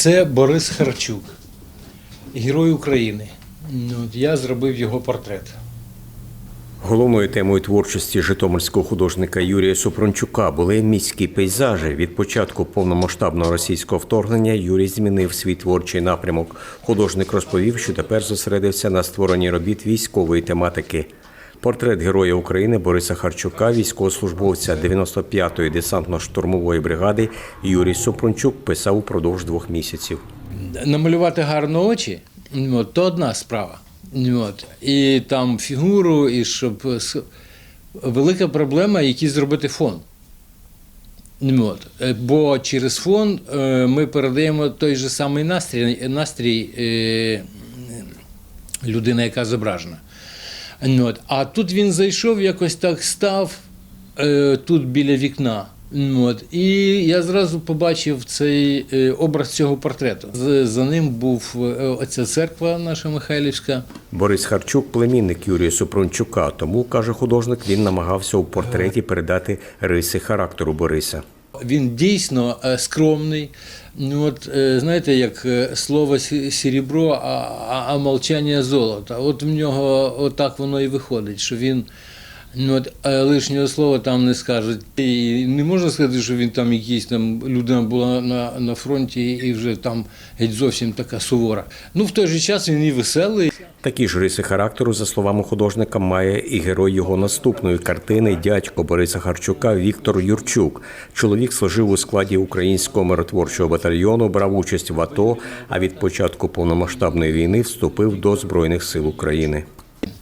Це Борис Харчук, герой України. Ну, Я зробив його портрет. Головною темою творчості житомирського художника Юрія Супрончука були міські пейзажі. Від початку повномасштабного російського вторгнення Юрій змінив свій творчий напрямок. Художник розповів, що тепер зосередився на створенні робіт військової тематики. Портрет Героя України Бориса Харчука, військовослужбовця 95-ї десантно-штурмової бригади, Юрій Супрончук писав упродовж двох місяців. Намалювати гарно очі то одна справа. І там фігуру, і щоб. Велика проблема, який зробити фон. Е, Бо через фон е, ми передаємо той же самий настрій, настрій е, людини, яка зображена. Ну, От. А тут він зайшов, якось так став е, тут біля вікна. Ну, От. І я зразу побачив цей е, образ цього портрету. За ним був е, оця церква наша Михайлівська. Борис Харчук племінник Юрія Супрончука, тому каже художник, він намагався у портреті передати риси характеру Бориса. Він дійсно е, скромний. Ну, от, е, знаєте, як е, слово серебро, а, а, а мовчання золото. От в нього отак воно і виходить, що він ну, от, е, лишнього слова там не скажуть. І не можна сказати, що він там якийсь там людина була на, на фронті і вже там геть зовсім така сувора. Ну, в той же час він і веселий. Такі ж риси характеру, за словами художника, має і герой його наступної картини дядько Бориса Харчука Віктор Юрчук. Чоловік служив у складі українського миротворчого батальйону, брав участь в АТО, а від початку повномасштабної війни вступив до Збройних сил України.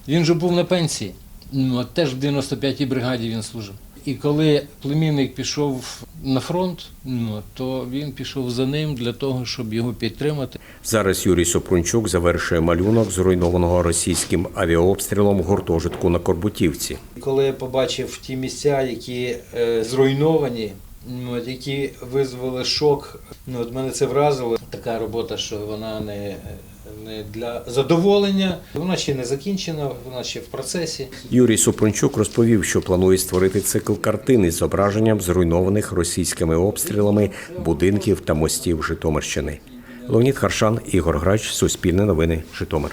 Він же був на пенсії. Ну, от теж в 95-й бригаді він служив. І коли племінник пішов на фронт, ну, то він пішов за ним для того, щоб його підтримати. Зараз Юрій Супрунчук завершує малюнок зруйнованого російським авіаобстрілом гуртожитку на Корбутівці. Коли я побачив ті місця, які е, зруйновані, ну, які визвали шок, ну, от мене це вразило. Така робота, що вона не, не для задоволення, вона ще не закінчена, вона ще в процесі. Юрій Супрунчук розповів, що планує створити цикл картин із зображенням зруйнованих російськими обстрілами будинків та мостів Житомирщини. Леонід Харшан, Ігор Грач, Суспільне новини, Житомир.